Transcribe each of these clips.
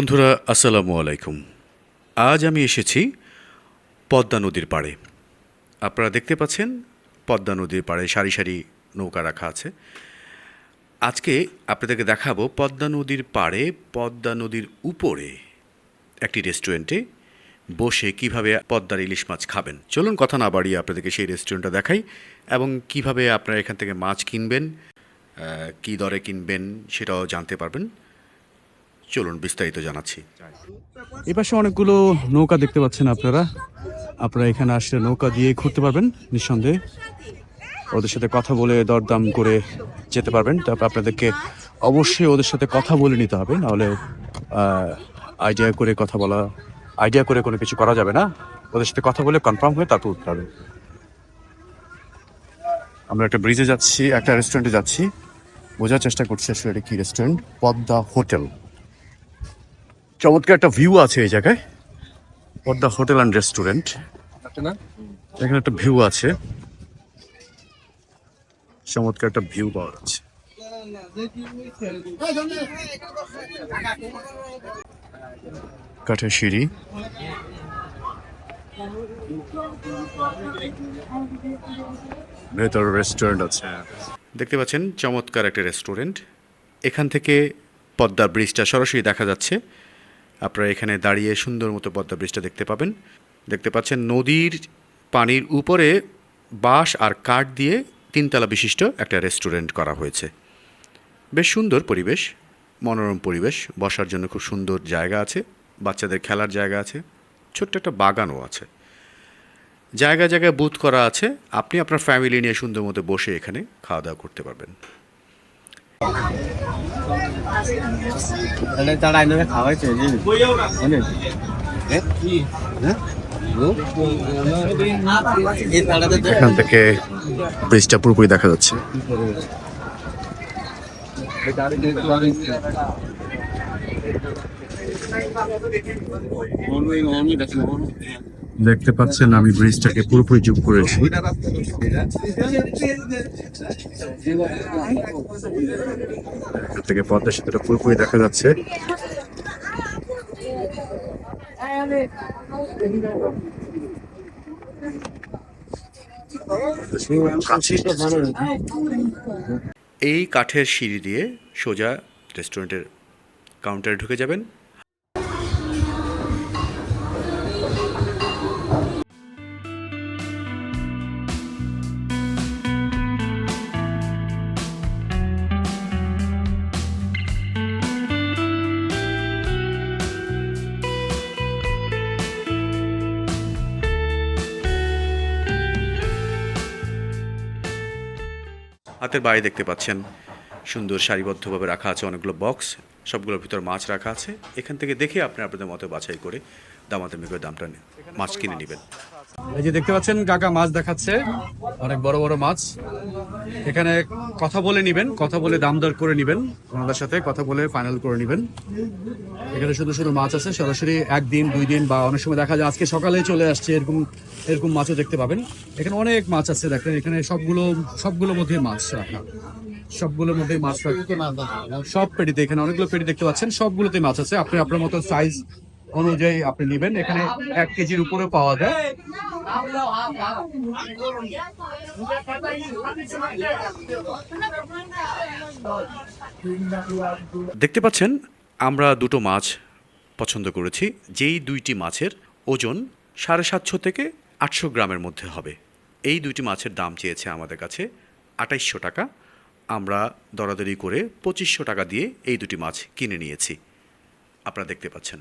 বন্ধুরা, আসসালামু আলাইকুম। আজ আমি এসেছি পদ্মা নদীর পাড়ে। আপনারা দেখতে পাচ্ছেন, পদ্মা নদীর পাড়ে সারি সারি নৌকা রাখা আছে। আজকে আপনাদেরকে দেখাবো পদ্মা নদীর পাড়ে, পদ্মা নদীর উপরে একটি রেস্টুরেন্টে বসে কীভাবে পদ্মার ইলিশ মাছ খাবেন। চলুন, কথা না বাড়িয়ে আপনাদেরকে সেই রেস্টুরেন্টটা দেখাই এবং কীভাবে আপনারা এখান থেকে মাছ কিনবেন কী দরে কিনবেন সেটাও জানতে পারবেন। চলুন বিস্তারিত জানাচ্ছি। এই পাশে অনেকগুলো নৌকা দেখতে পাচ্ছেন আপনারা। আপনারা এখানে আসলে নৌকা দিয়ে ঘুরতে পারবেন, নিঃসন্দেহে। ওদের সাথে কথা বলে দরদাম করে যেতে পারবেন। তারপর আপনাদেরকে অবশ্যই ওদের সাথে কথা বলে নিতে হবে নাহলে আইডিয়া করে কথা বলা আইডিয়া করে কোনো কিছু করা যাবে না। ওদের সাথে কথা বলে কনফার্ম হয়ে তারপর উঠতে হবে। আমরা একটা ব্রিজে যাচ্ছি, একটা রেস্টুরেন্টে যাচ্ছি। বোঝার চেষ্টা করছি আসলে এটা কি রেস্টুরেন্ট পদ্মা হোটেল। চমৎকার একটা ভিউ আছে এই জায়গায়। পদ্মা হোটেল অ্যান্ড রেস্টুরেন্ট এখানে একটা ভিউ আছে। চমৎকার একটা ভিউ পাওয়া যাচ্ছে। কাঠের সিঁড়ি। ভেতর রেস্টুরেন্ট আছে। দেখতে পাচ্ছেন চমৎকার একটা রেস্টুরেন্ট এখান থেকে পদ্মা ব্রিজটা সরাসরি দেখা যাচ্ছে। আপনারা এখানে দাঁড়িয়ে সুন্দর মতো পদ্মা ব্রিজটা দেখতে পাবেন। দেখতে পাচ্ছেন নদীর পানির উপরে বাঁশ আর কাঠ দিয়ে তিনতলা বিশিষ্ট একটা রেস্টুরেন্ট করা হয়েছে। বেশ সুন্দর পরিবেশ, মনোরম পরিবেশ, বসার জন্য খুব সুন্দর জায়গা আছে, বাচ্চাদের খেলার জায়গা আছে, ছোট্ট একটা বাগানও আছে। জায়গায় জায়গায় বুথ করা আছে, আপনি আপনার ফ্যামিলি নিয়ে সুন্দর মতো বসে এখানে খাওয়া দাওয়া করতে পারবেন। তারা আইনে খাওয়াইছে তারাতে এখান থেকে ব্রিজটা পুরোপুরি দেখা যাচ্ছে। দেখতে পাচ্ছেন আমি ব্রিজটাকে পুরোপুরি জুম করেছি। থেকে পদ্মা সেতুটা পুরোপুরি দেখা যাচ্ছে। এই কাঠের সিঁড়ি দিয়ে সোজা রেস্টুরেন্টের কাউন্টারে ঢুকে যাবেন। হাতের বাইরে দেখতে পাচ্ছেন। সুন্দর সারিবদ্ধভাবে রাখা আছে অনেকগুলো বক্স সবগুলোর ভিতর মাছ রাখা আছে। এখান থেকে দেখে আপনি আপনাদের মতো বাছাই করে দামাদামি করে দামটা মাছ কিনে নেবেন। এই যে দেখতে পাচ্ছেন কাকা মাছ দেখাচ্ছে অনেক বড় বড় মাছ। এখানে কথা বলে নিবেন কথা বলে দাম দর করে নিবেন। ওনাদের সাথে কথা বলে ফাইনাল করে নিবেন। এখানে শুধু শুধু মাছ আছে সরাসরি একদিন দুই দিন বা অনেক সময় দেখা যায় আজকে সকালে চলে আসছে এরকম এরকম মাছও দেখতে পাবেন। এখানে অনেক মাছ আছে দেখেন এখানে সবগুলো সবগুলোর মধ্যে মাছ রাখা। সবগুলোর মধ্যে মাছ রাখা। সব পেটিতে এখানে অনেকগুলো পেটি দেখতে পাচ্ছেন সবগুলোতে মাছ আছে। আপনি আপনার মতো সাইজ অনুযায়ী আপনি নেবেন। এখানে এক কেজির উপরে পাওয়া যায়। দেখতে পাচ্ছেন, আমরা দুটো মাছ পছন্দ করেছি। যেই দুইটি মাছের ওজন সাড়ে সাতশো থেকে আটশো গ্রামের মধ্যে হবে। এই দুইটি মাছের দাম চেয়েছে আমাদের কাছে আঠাইশশো টাকা। আমরা দরাদরি করে পঁচিশশো টাকা দিয়ে এই দুটি মাছ কিনে নিয়েছি। আপনারা দেখতে পাচ্ছেন।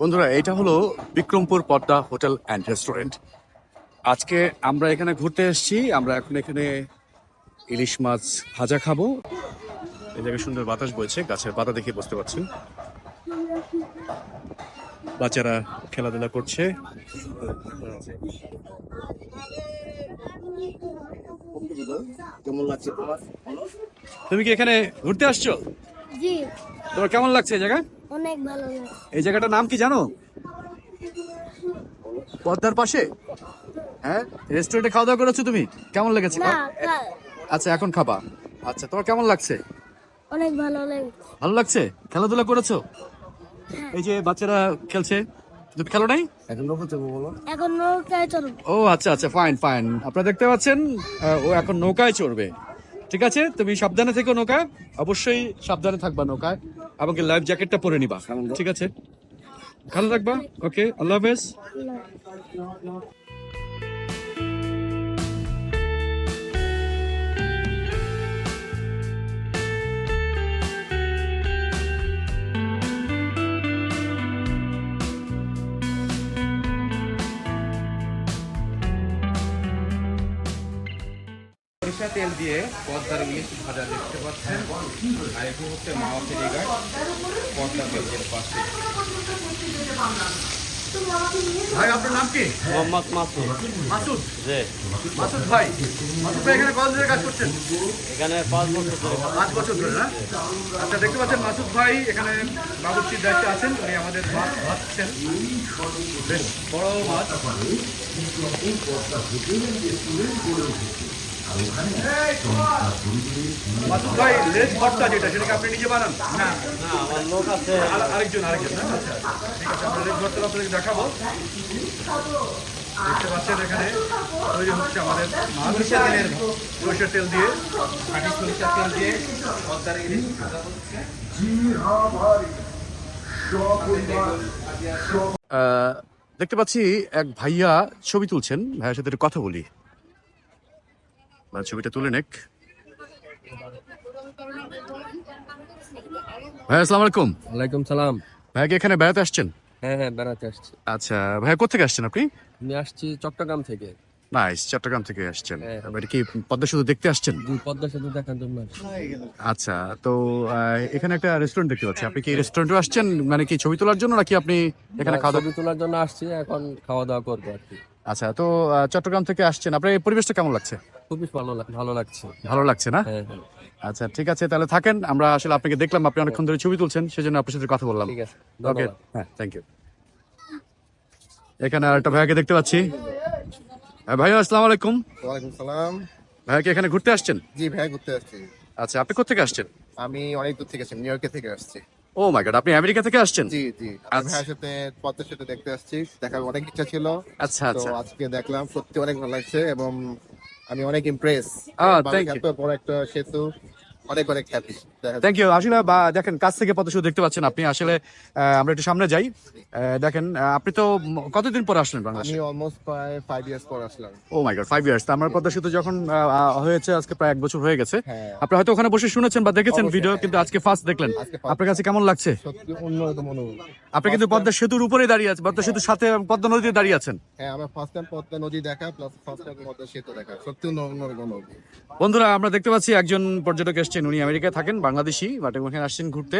বন্ধুরা এটা হলো Bikrampur Padma hotel and restaurant. আজকে আমরা এখানে ঘুরতে এসেছি আমরা এখন এখানে ইলিশ মাছ ভাজা খাব। এই জায়গায় সুন্দর বাতাস বইছে গাছের পাতা দেখে বুঝতে পারছেন। বাচ্চারা খেলাধুলা করছে। কেমন লাগছে তোমার তুমি কি এখানে ঘুরতে আসছো? জি। তোমার কেমন লাগছে এই জায়গা অনেক ভালো লাগে। এই জায়গাটার নাম কি জানো? পদ্মার পাশে? হ্যাঁ? রেস্টুরেন্টে খাওয়া দাওয়া করেছ তুমি? কেমন লেগেছে? আচ্ছা এখন খাবা। আচ্ছা তোমার কেমন লাগছে? অনেক ভালো লাগে। ভালো লাগছে? খেলাধুলা করেছ? এই যে বাচ্চারা খেলছে। তুমি খেলো নাই? এখন লোক যাব বলো। এখন নৌকায় চলব ও আচ্ছা আচ্ছা ফাইন ফাইন আপনারা দেখতে পাচ্ছেন ও এখন নৌকায় চড়বে। ঠিক আছে? তুমি সাবধানে থেকো নৌকা অবশ্যই সাবধানে থাকবা নৌকায়। আমাকে লাইফ জ্যাকেটটা পরে নিবা। ঠিক আছে? ভালো রাখবা? ওকে আল্লাহ হাফেজ। সরিষা তেল দিয়ে পদ্মার ইলিশ ভাজা দেখতে পাচ্ছেন। আর এটি হচ্ছে মাওয়া ফেরিঘাট পদ্মা ব্রিজের পাশে। ভাই আপনার নাম কি? মোহাম্মদ মাসুদ। মাসুদ? যে মাসুদ ভাই মাসুদ ভাই এখানে কত ধরে কাজ করছেন? এখানে পাঁচ বছর ধরে। পাঁচ বছর ধরে না? আচ্ছা দেখতে পাচ্ছেন মাসুদ ভাই এখানে বাবুর্চির দায়িত্বে আছেন। উনি আমাদের মাছ ভাজছেন। বেশ বড় মাছ। ভাই ভর্তা যেটা সেটাকে আপনি নিজে বানান? না না আমার লোক আছে। আরেকজন আরেকজন আচ্ছা ঠিক আছে আমরা লেজ ভর্তা আপনাদেরকে দেখাবো। দেখতে পাচ্ছেন এখানে তৈরি হচ্ছে আমাদের সরিষা তেলের সরষের তেল দিয়ে খাঁটি সরিষা তেল দিয়ে পদ্মার ইলিশ ভাজা হচ্ছে। দেখতে পাচ্ছি এক ভাইয়া ছবি তুলছেন। ভাইয়ের সাথে একটু কথা বলি। ছবিটা তুলে নেক। ভাই আসসালামু আলাইকুম। ওয়ালাইকুম সালাম। ভাইয়া কি এখানে বেড়াতে আসছেন? হ্যাঁ হ্যাঁ বেড়াতে আসছি। আচ্ছা ভাইয়া কোথেকে আসছেন আপনি? আমি আসছি চট্টগ্রাম থেকে। নাইস চট্টগ্রাম থেকে আসছেন। হ্যাঁ। এটা কি পদ্মা শুধু দেখতে আসছেন? পদ্মা সেতু দেখার জন্য আচ্ছা তো এখানে একটা রেস্টুরেন্ট দেখতে পাচ্ছি। আপনি কি রেস্টুরেন্টে আসছেন? মানে কি ছবি তোলার জন্য নাকি আপনি এখানে খাওয়া দাওয়া তোলার জন্য আসছি এখন খাওয়া দাওয়া করব আর কি। আচ্ছা তো চট্টগ্রাম থেকে আসছেন। আপনার এই পরিবেশটা কেমন লাগছে? খুবই ভালো ভালো লাগছে। ভালো লাগছে না? হ্যাঁ হ্যাঁ। আচ্ছা ঠিক আছে তাহলে থাকেন। আমরা আসলে আপনাকে দেখলাম আপনি অনেকক্ষণ ধরে ছবি তুলছেন সেজন্য আপনার সাথে কথা বললাম। ঠিক আছে ওকে হ্যাঁ থ্যাংক ইউ এখানে আরেকটা ভাইয়াকে দেখতে পাচ্ছি। হ্যাঁ, ভাইয়া আসসালামু আলাইকুম। ওয়ালাইকুম সালাম। ভাইয়া কি এখানে ঘুরতে আসছেন? জি ভাই ঘুরতে আসছি। আচ্ছা আপনি কোথেকে আসছেন? আমি অনেক দূর থেকে আসছি নিউ ইয়র্কে থেকে আসছি। ও মাই গড আপনি আমেরিকা থেকে আসছেন? জি জি। আমি আচ্ছা। ভাইয়ের সাথে পদ্মার সাথে দেখতে আসছি। দেখার অনেক ইচ্ছা ছিল। আচ্ছা তো আচ্ছা আজকে দেখলাম সত্যি অনেক ভালো লাগছে এবং আমি অনেক ইমপ্রেস. এত বড় একটা সেতু অনেক অনেক হ্যাপি থ্যাংক ইউ আসলে বা দেখেন কাছ থেকে পদ্মা দেখতে পাচ্ছেন আপনি। আসলে আমরা একটু সামনে যাই। দেখেন আপনি তো কতদিন পর আসলেন বাংলাদেশে? আমি অলমোস্ট প্রায় ফাইভ ইয়ার্স পর আসলাম। Oh my God five years আমার পদ্মা সেতু যখন হয়েছে আজকে প্রায় এক বছর হয়ে গেছে। হ্যাঁ। আপনি হয়তো ওখানে বসে শুনেছেন বা দেখেছেন ভিডিও হ্যাঁ। কিন্তু আজকে ফার্স্ট দেখলেন। আপনার কাছে কেমন লাগছে? সত্যি অন্যরকম অনুভব আপনি কিন্তু পদ্মা সেতুর উপরে দাঁড়িয়ে আছেন পদ্মা সেতুর সাথে পদ্মা নদীতে দাঁড়িয়ে আছেন। হ্যাঁ আমার ফার্স্ট টাইম পদ্মা নদী দেখা প্লাস ফার্স্ট টাইম পদ্মা সেতু দেখা। সত্যি অন্যরকম অনুভব বন্ধুরা আমরা দেখতে পাচ্ছি একজন পর্যটক এসেছেন উনি আমেরিকায় থাকেন বাংলাদেশি বাট ওখানে আসছেন ঘুরতে।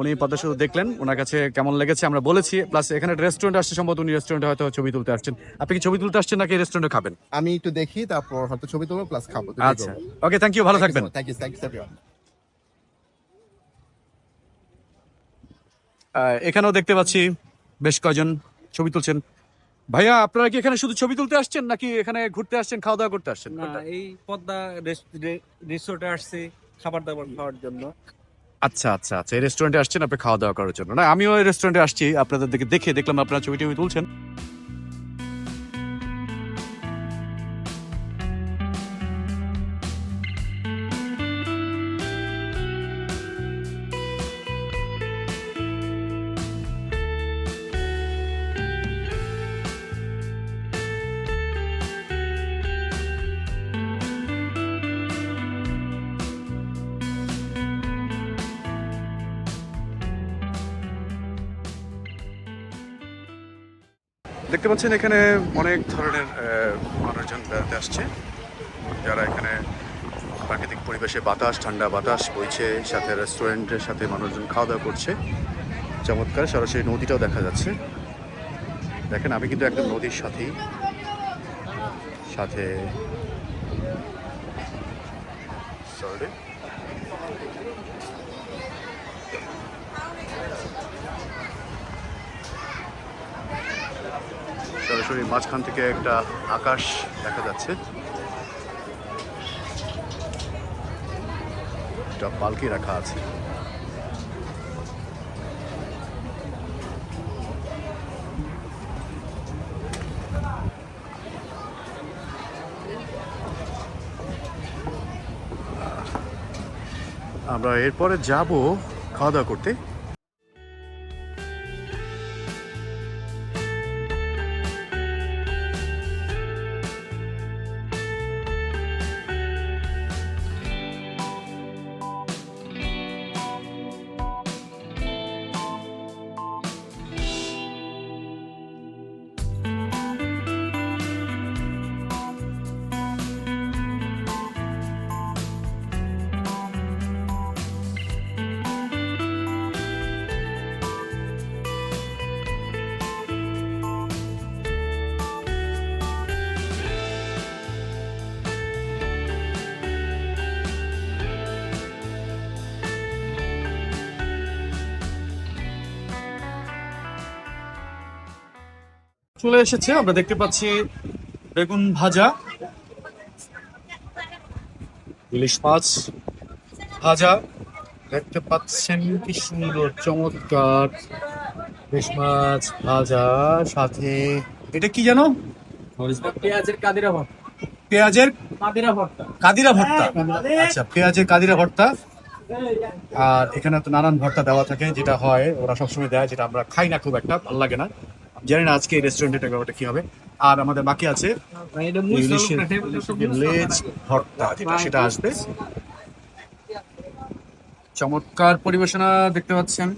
উনি পদ্মা সেতু দেখলেন ওনার কাছে কেমন লেগেছে আমরা বলেছি। প্লাস এখানে রেস্টুরেন্ট আসছে সম্ভবত উনি রেস্টুরেন্টে হয়তো ছবি তুলতে আসছেন। আপনি কি ছবি তুলতে আসছেন নাকি রেস্টুরেন্টে খাবেন? আমি একটু দেখি তারপর হয়তো ছবি তুলবো প্লাস খাব। আচ্ছা। ওকে থ্যাংক ইউ ভালো থাকবেন। Thank you thank you ah, এখানেও দেখতে পাচ্ছি বেশ কয়জন ছবি তুলছেন। ভাইয়া আপনারা কি এখানে শুধু ছবি তুলতে আসছেন নাকি এখানে ঘুরতে আসছেন খাওয়া দাওয়া করতে আসছেন? না এই পদ্মা রিসোর্টে আসছি। খাবার দাবার খাওয়ার জন্য। আচ্ছা আচ্ছা আচ্ছা। এই রেস্টুরেন্টে আসছেন, আপনি খাওয়া দাওয়া করার জন্য। না, আমিও এই রেস্টুরেন্টে আসছি, আপনাদের দিকে দেখে দেখলাম আপনার ছবি টবি তুলছেন। দেখতে পাচ্ছেন এখানে অনেক ধরনের মানুষজন বেড়াতে আসছে। যারা এখানে প্রাকৃতিক পরিবেশে বাতাস, ঠান্ডা বাতাস বইছে, সাথে রেস্টুরেন্টের সাথে মানুষজন খাওয়া দাওয়া করছে। চমৎকার, সরাসরি নদীটাও দেখা যাচ্ছে। দেখেন, আমি কিন্তু একদম নদীর সাথেই, সাথে সরি সরাসরি মাঝখান থেকে একটা আকাশ দেখা যাচ্ছে। একটা পালকি রাখা আছে। আমরা এরপরে যাব খাওয়া দাওয়া করতে। চলে এসেছে আমরা দেখতে পাচ্ছি বেগুন ভাজা ইলিশ মাছ ভাজা দেখতে পাচ্ছেন কি সুন্দর চমৎকার ইলিশ মাছ ভাজা সাথে এটা কি জানো পেঁয়াজের কাদিরা ভর্তা। পেঁয়াজের কাদিরা ভর্তা। কাদিরা ভর্তা। আচ্ছা পেঁয়াজের কাদিরা ভর্তা। আর এখানে তো নানান ভর্তা দেওয়া থাকে যেটা হয় ওরা সবসময় দেয় যেটা আমরা খাই না খুব একটা ভালো লাগে না। জানি না আজকে এই রেস্টুরেন্টে ব্যাপারটা কি হবে। আর আমাদের বাকি আছে লেজ ভর্তা যেটা সেটা আসবে। চমৎকার পরিবেশনা দেখতে পাচ্ছেন।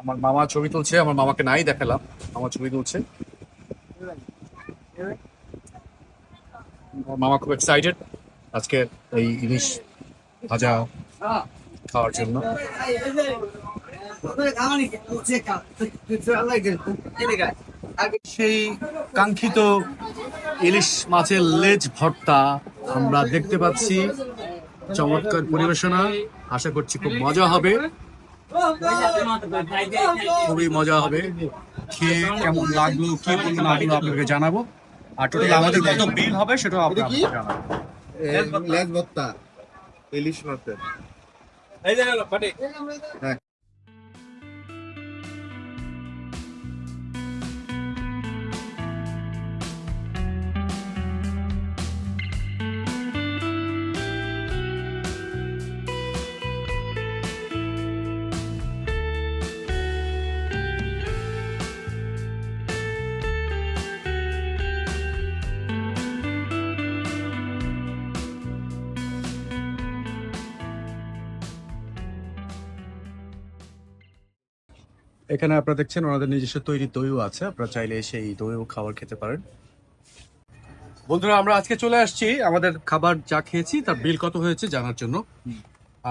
আমার মামা ছবি তুলছে আমার মামাকে নাই দেখালাম মামা ছবি তুলছে। আমার মামা খুব এক্সাইটেড আজকে এই ইলিশ ভাজা খাওয়ার জন্য। সেই কাঙ্ক্ষিত ইলিশ মাছের লেজ ভর্তা আমরা দেখতে পাচ্ছি। চমৎকার পরিবেশনা আশা করছি খুব মজা হবে। খুবই মজা হবে। খেয়ে কেমন লাগল কি বলল না আপনাকে জানাব। আর টোটাল আমাদের কত বিল হবে সেটাও আপনাকে জানাব। লেজ ইলিশ মাছের। এই যে গেল এখানে আপনারা দেখছেন ওনাদের নিজস্ব তৈরি দইও আছে। আপনারা চাইলে সেই দইও খাবার খেতে পারেন। বন্ধুরা, আমরা আজকে চলে আসছি। আমাদের খাবার যা খেয়েছি, তার বিল কত হয়েছে জানার জন্য।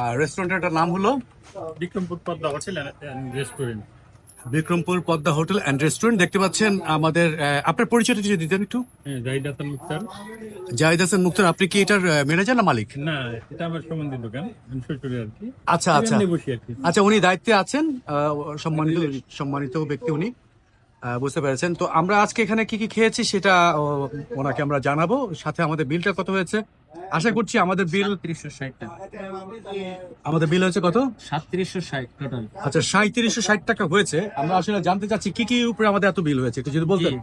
আর রেস্টুরেন্টের নাম হলো? Bikrampur Padma hotel and restaurant. Bikrampur Padma hotel and restaurant দেখতে পাচ্ছেন আমাদের আপনার পরিচয়টা যদি দিতেন একটু। হ্যাঁ জাহিদ হাসান মুক্তার। জাহিদ হাসান মুক্তার আপনি কি এটার ম্যানেজার না মালিক? না এটা আমার সম্বন্ধে দোকান আর কি। আচ্ছা আচ্ছা। আচ্ছা উনি দায়িত্বে আছেন সম্মানিত সম্মানিত ব্যক্তি উনি। বুঝতে পেরেছেন। তো আমরা আজকে এখানে কি কি খেয়েছি সেটা ওনাকে আমরা জানাব। সাথে আমাদের বিলটা কত হয়েছে? আশা করছি আমাদের বিল তিরিশশো ষাট টাকা। আমাদের বিল হয়েছে কত? সাতত্রিশশো ষাট টোটাল আচ্ছা সাঁত্রিশশো ষাট টাকা হয়েছে। আমরা আসলে জানতে চাচ্ছি কি কি উপরে আমাদের এত বিল হয়েছে একটু যদি বলতেন।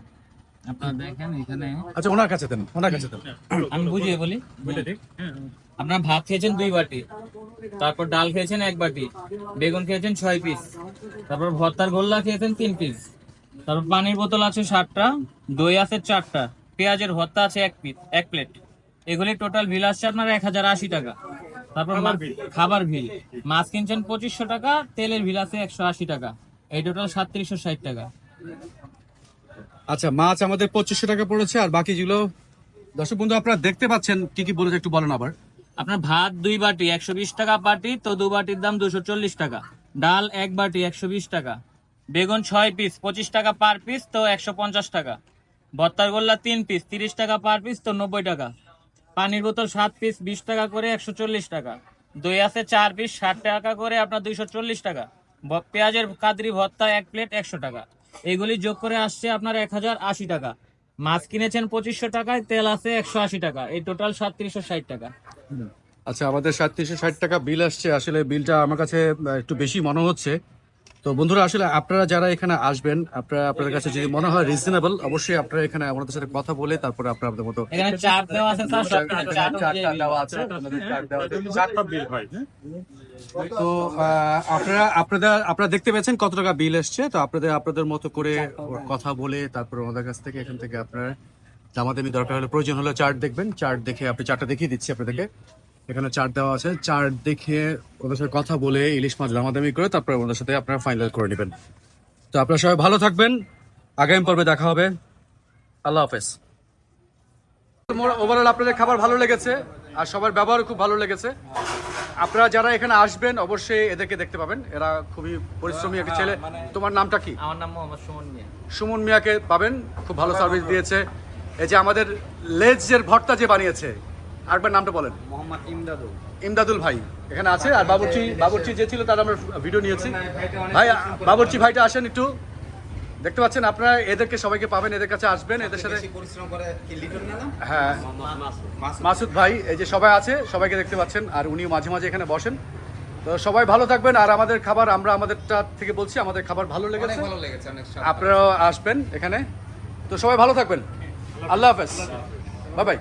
আপনারা দেখেন এখানে। আচ্ছা ওনার কাছে দেন ওনার কাছে দেন। আমি বুঝিয়ে বলি। আপনার ভাত খেয়েছেন দুই বাটি তারপর ডাল খেয়েছেন এক বাটি বেগুন খেয়েছেন ছয় পিস তারপর ভর্তার গোল্লা খেয়েছেন তিন পিস তারপর পানির বোতল আছে ষাটটা দই আছে চারটা পেঁয়াজের ভর্তা আছে এক পিস এক প্লেট। এগুলি টোটাল বিল আসছে আপনার এক হাজার আশি টাকা। তারপর খাবার বিল মাছ কিনছেন পঁচিশশো টাকা তেলের বিল আছে একশো আশি টাকা। এই টোটাল সাতত্রিশশো ষাট টাকা। আচ্ছা মাছ আমাদের পঁচিশশো টাকা পড়েছে আর বাকিগুলো দর্শক বন্ধু আপনারা দেখতে পাচ্ছেন কি কি বলেছে একটু বলেন আবার। আপনার ভাত দুই বাটি একশো বিশ টাকা বাটি তো দু বাটির দাম দুশো চল্লিশ টাকা। ডাল এক বাটি একশো বিশ টাকা। বেগুন ছয় পিস পঁচিশ টাকা পার পিস তো একশো পঞ্চাশ টাকা। ভর্তার গোল্লা তিন পিস তিরিশ টাকা পার পিস তো নব্বই টাকা। পানির বোতল সাত পিস বিশ টাকা করে একশো চল্লিশ টাকা। দই আছে চার পিস ষাট টাকা করে আপনার দুইশো চল্লিশ টাকা। পেঁয়াজের কাদরি ভর্তা এক প্লেট একশো টাকা। এগুলি যোগ করে আসছে আপনার এক হাজার আশি টাকা। মাছ কিনেছেন পঁচিশশো টাকায়, তেল আছে একশো আশি টাকা। এই টোটাল সাতত্রিশশো ষাট টাকা। আচ্ছা আমাদের সাতত্রিশশো ষাট টাকা বিল আসছে। আসলে বিলটা আমার কাছে একটু বেশি মনে হচ্ছে। তো বন্ধুরা আসলে আপনারা যারা এখানে আসবেন আপনারা আপনাদের কাছে যদি মনে হয় রিজনেবল অবশ্যই আপনারা এখানে আমাদের সাথে কথা বলে তারপরে আপনারা আপনাদের মতো হয়। তো আহ, আপনারা আপনাদের আপনারা দেখতে পেয়েছেন কত টাকা বিল এসছে। তো আপনাদের আপনাদের মতো করে কথা বলে তারপর আমাদের কাছ থেকে এখান থেকে আপনারা দামাদামি দরকার হলে প্রয়োজন হলে চার্ট দেখবেন। চার্ট দেখে আপনি চার্টটা দেখিয়ে দিচ্ছি আপনাদেরকে। এখানে চার্ট দেওয়া আছে। চার্ট দেখে ওদের সাথে কথা বলে ইলিশ মাছ দামাদামি করে তারপর ওদের সাথে আপনারা ফাইনাল করে নেবেন। তো আপনারা সবাই ভালো থাকবেন। আগামী পর্বে দেখা হবে। আল্লাহ হাফেজ। ওভারঅল আপনাদের খাবার ভালো লেগেছে আর সবার ব্যবহার খুব ভালো লেগেছে। আপনারা যারা এখানে আসবেন অবশ্যই এদেরকে দেখতে পাবেন। এরা খুবই পরিশ্রমী একটা ছেলে। তোমার নামটা কি? আমার নাম মোহাম্মদ সুমন মিয়া। সুমন মিয়াকে পাবেন। খুব ভালো সার্ভিস দিয়েছে। এই যে আমাদের লেজের ভর্তা যে বানিয়েছে আরেকবার নামটা বলেন। মোহাম্মদ ইমদাদুল। ইমদাদুল ভাই এখানে আছে? আর বাবুর্চি বাবুর্চি যে ছিল তার আমরা ভিডিও নিয়েছি। ভাই বাবুর্চি ভাইটা আসেন একটু। দেখতে পাচ্ছেন আপনারা এদেরকে সবাইকে পাবেন এদের কাছে আসবেন এদের সাথে হ্যাঁ। মাসুদ। ভাই এই যে সবাই আছে সবাইকে দেখতে পাচ্ছেন আর উনিও মাঝে মাঝে এখানে বসেন। তো সবাই ভালো থাকবেন আর আমাদের খাবার আমরা আমাদেরটা থেকে বলছি আমাদের খাবার ভালো লেগেছে। ভালো লেগেছে অনেক আপনারাও আসবেন এখানে। তো সবাই ভালো থাকবেন। আল্লাহ হাফেজ। Bye bye.